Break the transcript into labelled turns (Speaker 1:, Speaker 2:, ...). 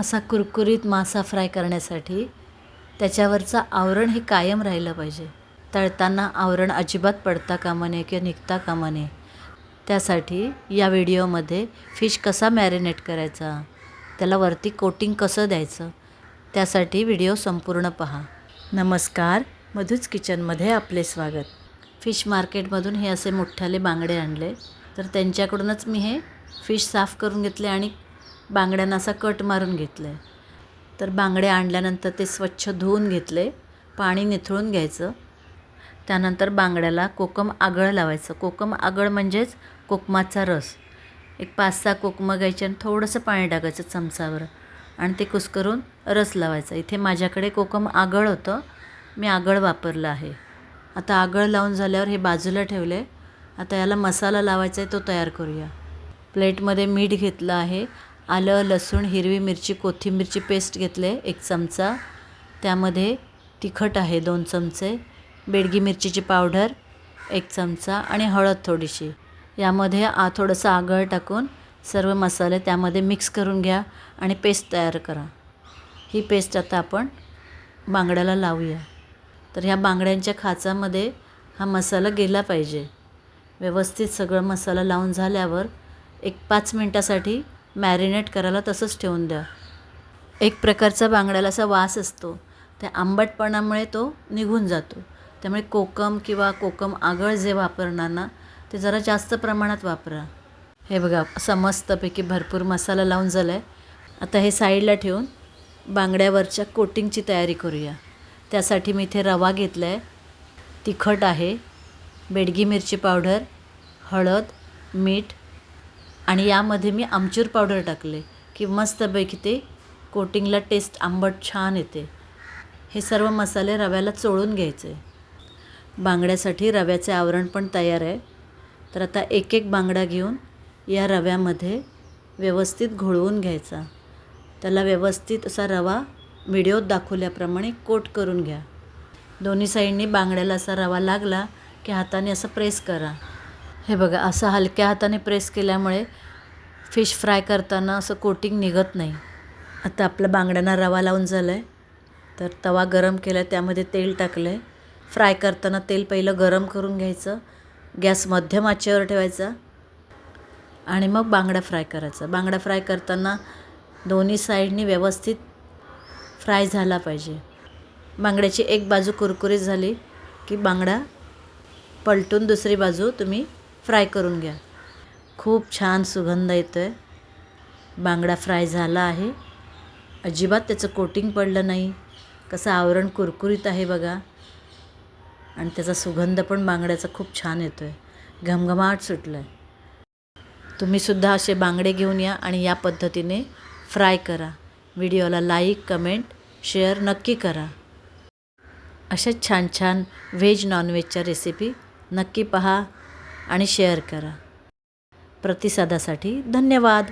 Speaker 1: असा कुरकुरीत मासा फ्राय करण्यासाठी त्याच्यावरचं आवरण हे कायम राहिलं पाहिजे. तळताना आवरण अजिबात पडता कामा नये किंवा निघता कामा नये. त्यासाठी या व्हिडिओमध्ये फिश कसा मॅरिनेट करायचा त्याला वरती कोटिंग कसं द्यायचं त्यासाठी व्हिडिओ संपूर्ण पहा. नमस्कार मधूच किचनमध्ये आपले स्वागत. फिश मार्केटमधून हे असे मोठ्याले बांगडे आणले तर त्यांच्याकडूनच मी हे फिश साफ करून घेतले आणि बांगड्यांना असा कट मारून घेतलं आहे तर बांगडे आणल्यानंतर ते स्वच्छ धुवून घेतले पाणी निथळून घ्यायचं. त्यानंतर बांगड्याला कोकम आगळ लावायचं. कोकम आगळ म्हणजेच कोकमाचा रस. एक पाच सहा कोकमं घ्यायचे आणि थोडंसं पाणी टाकायचं चमचावर आणि ते कुस्करून रस लावायचा. इथे माझ्याकडे कोकम आगळ होतं. मी आगळ वापरलं आहे. आता आगळ लावून झाल्यावर हे बाजूला ठेवले. आता याला मसाला लावायचा आहे तो तयार करूया. प्लेटमध्ये मीठ घेतलं आहे. आलं लसूण हिरवी मिरची कोथिंबीरची पेस्ट घेतले एक चमचा. त्यामध्ये तिखट आहे दोन चमचे बेडगी मिरचीची पावडर एक चमचा आणि हळद थोडीशी. यामध्ये आ थोडंसं आगळ टाकून सर्व मसाले त्यामध्ये मिक्स करून घ्या आणि पेस्ट तयार करा. ही पेस्ट आता आपण बांगड्याला लावूया. तर ह्या बांगड्यांच्या खाचामध्ये हा मसाला गेला पाहिजे. व्यवस्थित सगळं मसाला लावून झाल्यावर एक पाच मिनटासाठी मॅरिनेट करायला तसंच ठेवून द्या. एक प्रकारचा बांगड्याला असा वास असतो. त्या आंबटपणामुळे तो निघून जातो. त्यामुळे कोकम किंवा कोकम आगळ जे वापरणार ना ते जरा जास्त प्रमाणात वापरा. हे बघा समस्तपैकी मस्तपैकी भरपूर मसाला लावून झाला आहे आता हे साईडला ठेवून बांगड्यावरच्या कोटिंगची तयारी करूया. त्यासाठी मी इथे रवा घेतला आहे तिखट आहे. बेडगी मिरची पावडर हळद मीठ आणि यामध्ये मी आमचूर पावडर टाकले की मस्तपैकी ते कोटिंगला टेस्ट आंबट छान येते. हे सर्व मसाले रव्याला चोळून घ्यायचे. बांगड्यासाठी रव्याचे आवरण पण तयार आहे. तर आता एक एक बांगडा घेऊन या रव्यामध्ये व्यवस्थित घोळवून घ्यायचा. त्याला व्यवस्थित असा रवा व्हिडिओत दाखवल्याप्रमाणे कोट करून घ्या. दोन्ही साईडनी बांगड्याला असा रवा लागला की हाताने असं प्रेस करा. हे बघा असं हलक्या हाताने प्रेस केल्यामुळे फिश फ्राय करताना असं कोटिंग निघत नाही. आता आपलं बांगड्यांना रवा लावून झालं आहे तर तवा गरम केला आहे त्यामध्ये तेल टाकलं आहे फ्राय करताना तेल पहिलं गरम करून घ्यायचं. गॅस मध्यम आचेवर ठेवायचा. आणि मग बांगडा फ्राय करायचा. बांगडा फ्राय करताना दोन्ही साईडनी व्यवस्थित फ्राय झाला पाहिजे. बांगड्याची एक बाजू कुरकुरीत झाली की बांगडा पलटून दुसरी बाजू तुम्ही फ्राय करून घ्या. खूप छान सुगंध येतो आहे बांगडा फ्राय झाला आहे. अजिबात त्याचं कोटिंग पडलं नाही. कसं आवरण कुरकुरीत आहे बघा. आणि त्याचा सुगंध पण बांगड्याचा खूप छान येतो आहे घमघमाट सुटलं आहे तुम्हीसुद्धा असे बांगडे घेऊन या आणि या पद्धतीने फ्राय करा. व्हिडिओला लाईक कमेंट शेअर नक्की करा. अशाच छान छान व्हेज नॉनव्हेजच्या रेसिपी नक्की पहा. आणि शेअर करा. प्रतिसादासाठी धन्यवाद.